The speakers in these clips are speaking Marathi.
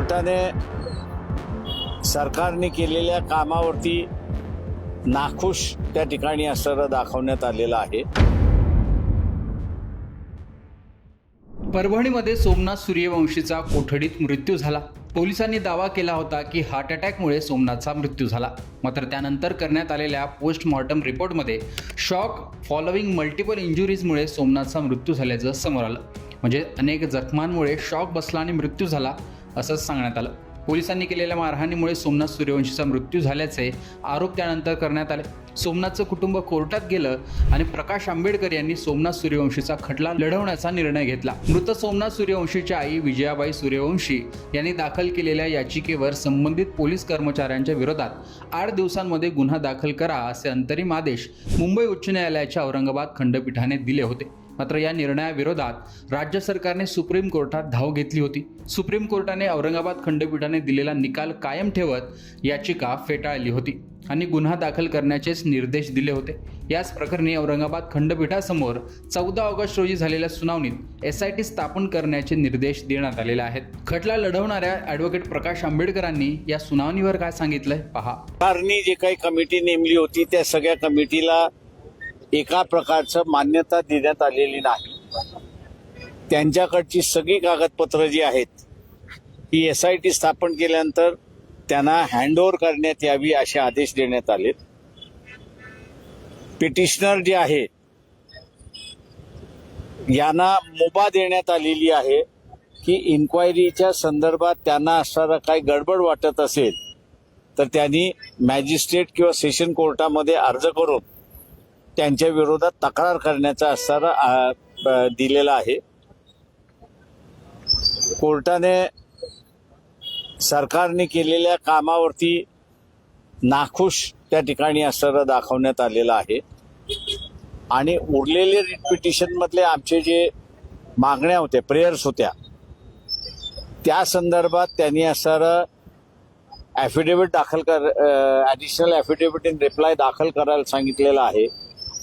कोर्टाने सरकारने केलेल्या कामावरती नाखुश त्या ठिकाणी असणारं दाखवण्यात आलेलं आहे. परभणीमध्ये सोमनाथ सूर्यवंशीचा कोठडीत मृत्यू झाला. पोलिसांनी दावा केला होता की हार्ट अटॅकमुळे सोमनाथचा मृत्यू झाला. मात्र त्यानंतर करण्यात आलेल्या पोस्टमॉर्टम रिपोर्टमध्ये शॉक फॉलोविंग मल्टिपल इंजुरीजमुळे सोमनाथचा मृत्यू झाल्याचं समोर आलं. म्हणजे अनेक जखमांमुळे शॉक बसला आणि मृत्यू झाला. असंच सांगण्यात आलं. पोलिसांनी केलेल्या मारहाणीमुळे सोमनाथ सूर्यवंशीचा मृत्यू झाल्याचे आरोप त्यानंतर करण्यात आले. सोमनाथचं कुटुंब कोर्टात गेलं आणि प्रकाश आंबेडकर यांनी सोमनाथ सूर्यवंशीचा खटला लढवण्याचा निर्णय घेतला. मृत सोमनाथ सूर्यवंशीच्या आई विजयाबाई सूर्यवंशी यांनी दाखल केलेल्या याचिकेवर संबंधित पोलीस कर्मचाऱ्यांच्या विरोधात आठ दिवसांमध्ये गुन्हा दाखल करा असे अंतरिम आदेश मुंबई उच्च न्यायालयाच्या औरंगाबाद खंडपीठाने दिले होते. मात्र या निर्णयाविरोधात राज्य सरकारने सुप्रीम कोर्टात धाव घेतली होती. सुप्रीम कोर्टाने औरंगाबाद खंडपीठाने दिलेला निकाल कायम ठेवत याचिका फेटाळली होती आणि गुन्हा दाखल करण्याचेच निर्देश दिले होते. याच प्रकरणी औरंगाबाद खंडपीठासमोर चौदा ऑगस्ट रोजी झालेल्या सुनावणीत एस आय टी स्थापन करण्याचे निर्देश देण्यात आलेले आहेत. खटला लढवणाऱ्या ॲडव्होकेट प्रकाश आंबेडकरांनी या सुनावणीवर काय सांगितलंय? पहा. सरकारने जे काही कमिटी नेमली होती त्या सगळ्या कमिटीला एका प्रकारचं मान्यता देण्यात आलेली नाही. त्यांच्याकडची सगळी कागदपत्रं जी आहेत ही एस आय टी स्थापन केल्यानंतर त्यांना हँडओव्हर करण्यात यावी असे आदेश देण्यात आले पिटिशनर जे आहे यांना मुभा देण्यात आलेली आहे की इन्क्वायरीच्या संदर्भात त्यांना असणारा काही गडबड वाटत असेल तर त्यांनी मॅजिस्ट्रेट किंवा सेशन कोर्टामध्ये अर्ज करून त्यांच्या विरोधात तक्रार करण्याचा असणारा दिलेला आहे. कोर्टाने सरकारने केलेल्या कामावरती नाखुश त्या ठिकाणी असणारं दाखवण्यात आलेलं आहे. आणि उरलेले रिट पिटिशनमधले आमचे जे मागण्या होत्या प्रेयर्स होत्या त्या संदर्भात त्यांनी असणारं ॲफिडेविट दाखल कर ॲडिशनल ॲफिडेविट इन रिप्लाय दाखल करायला सांगितलेलं आहे.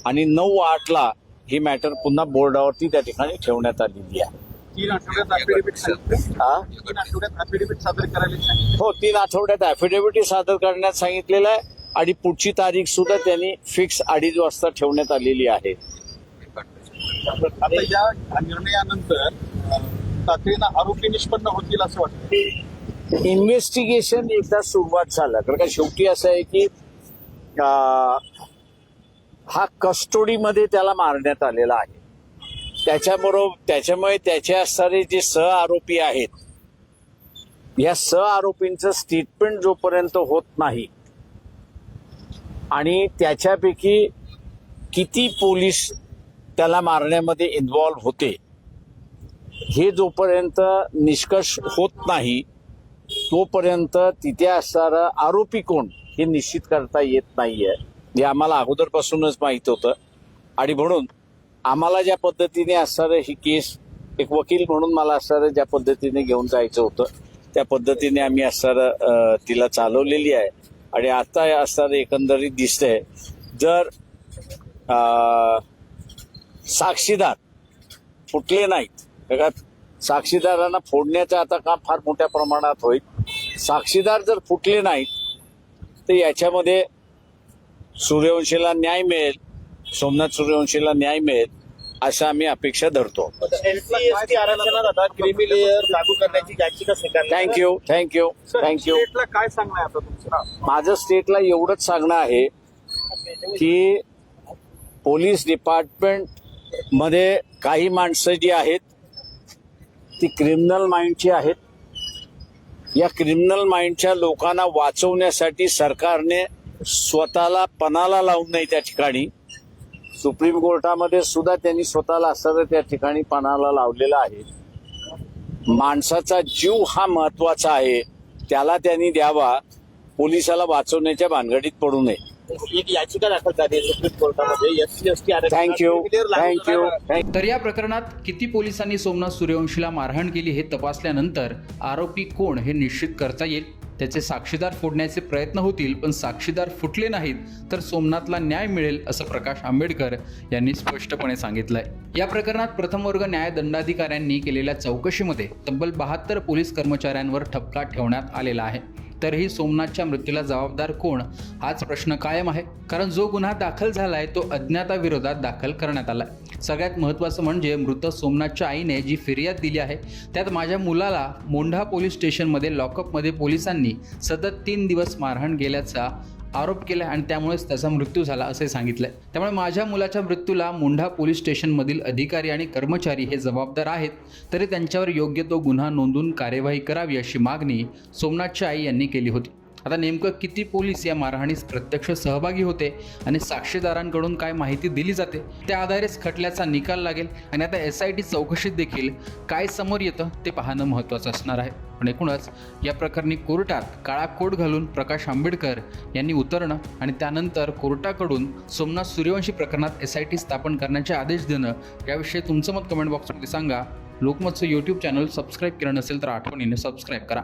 आणि नऊ आठला ही मॅटर पुन्हा बोर्डावरती त्या ठिकाणी ठेवण्यात आलेली आहे तीन आठवड्यात. हा? तीन आठवड्यात affidavit सादर. हो ॲफिडेव्हिट करण्यात सांगितलेलं आहे आणि पुढची तारीख सुद्धा त्यांनी फिक्स अडीच वाजता ठेवण्यात आलेली आहे आता या निर्णयानंतर तातडीनं आरोपी निष्पन्न होतील असं वाटतं इन्व्हेस्टिगेशन एकदा सुरुवात झालं कारण का शेवटी असं आहे की हा कस्टोडीमध्ये त्याला मारण्यात आलेला आहे. त्याच्याबरोबर त्याच्यामुळे त्याचे असणारे जे सह आरोपी आहेत या सह आरोपींचं स्टेटमेंट जोपर्यंत होत नाही आणि त्याच्यापैकी किती पोलीस त्याला मारण्यामध्ये इन्व्हॉल्व्ह होते हे जोपर्यंत निष्कर्ष होत नाही तोपर्यंत तिथे असणारं आरोपी कोण हे निश्चित करता येत नाही आहे हे आम्हाला अगोदरपासूनच माहीत होतं. आणि म्हणून आम्हाला ज्या पद्धतीने असणारं ही केस एक वकील म्हणून मला असणारं ज्या पद्धतीने घेऊन जायचं होतं त्या पद्धतीने आम्ही असणारं तिला चालवलेली आहे. आणि आता असणारं एकंदरीत दिसतंय जर साक्षीदार फुटले नाहीत बघा साक्षीदारांना फोडण्याचं आता काम फार मोठ्या प्रमाणात होईल. साक्षीदार जर फुटले नाहीत तर याच्यामध्ये सूर्यवंशीला न्याय मिळेल सोमनाथ सूर्यवंशीला न्याय मिळेल असं आम्ही अपेक्षा धरतो. थँक्यू थँक्यू थँक्यू काय सांगणं आता तुमचं माझं स्टेटला एवढंच सांगणं आहे की पोलीस डिपार्टमेंटमध्ये काही माणसं जी आहेत ती क्रिमिनल माइंडची आहेत. या क्रिमिनल माइंडच्या लोकांना वाचवण्यासाठी सरकारने स्वतःला पणाला लावून नाही त्या ठिकाणी. सुप्रीम कोर्टामध्ये सुद्धा त्यांनी स्वतःला असं त्या ठिकाणी पणाला लावलेला आहे. माणसाचा जीव हा महत्त्वाचा आहे. त्याला त्यांनी द्यावा. पोलिसाला वाचवण्याच्या भानगडीत पडू नये. एक याचिका दाखल झाली आहे सुप्रीम कोर्टामध्ये. SC ST thank you thank you thank you तर या प्रकरणात किती पोलिसांनी सोमनाथ सूर्यवंशीला मारहाण केली हे तपासल्यानंतर आरोपी कोण हे निश्चित करता येईल? त्याचे साक्षीदार फोडण्याचे प्रयत्न होतील पण साक्षीदार फुटले नाहीत तर सोमनाथला न्याय मिळेल असं प्रकाश आंबेडकर यांनी स्पष्टपणे सांगितलंय. या प्रकरणात प्रथम वर्ग न्याय दंडाधिकाऱ्यांनी केलेल्या चौकशीमध्ये तब्बल बहात्तर पोलीस कर्मचाऱ्यांवर ठपका ठेवण्यात आलेला आहे. तरीही सोमनाथच्या मृत्यूला जबाबदार कोण? हाच प्रश्न कायम आहे. कारण जो गुन्हा दाखल झाला आहे तो अज्ञाताविरोधात दाखल करण्यात आलाय. सगळ्यात महत्त्वाचं म्हणजे मृत सोमनाथच्या आईने जी फिर्याद दिली आहे त्यात माझ्या मुलाला मोंढा पोलीस स्टेशनमध्ये लॉकअपमध्ये पोलिसांनी सतत तीन दिवस मारहाण गेल्याचा आरोप केला आणि त्यामुळेच त्याचा मृत्यू झाला असे सांगितलंय. त्यामुळे माझ्या मुलाच्या मृत्यूला मोंढा पोलीस स्टेशनमधील अधिकारी आणि कर्मचारी हे जबाबदार आहेत तरी त्यांच्यावर योग्य तो गुन्हा नोंदून कार्यवाही करावी अशी मागणी सोमनाथच्या आई यांनी केली होती. आता नेमकं किती पोलीस या मारहाणीस प्रत्यक्ष सहभागी होते आणि साक्षीदारांकडून काय माहिती दिली जाते त्या आधारेच खटल्याचा निकाल लागेल आणि आता एस आय टी चौकशीत देखील काय समोर येतं ते पाहणं महत्त्वाचं असणार आहे. पण एकूणच या प्रकरणी कोर्टात काळा कोट घालून प्रकाश आंबेडकर यांनी उतरणं आणि त्यानंतर कोर्टाकडून सोमनाथ सूर्यवंशी प्रकरणात एस आय टी स्थापन करण्याचे आदेश देणं याविषयी तुमचं मत कमेंट बॉक्समध्ये सांगा. लोकमतचं यूट्यूब चॅनल सबस्क्राईब केलं नसेल तर आठवणीने सबस्क्राईब करा.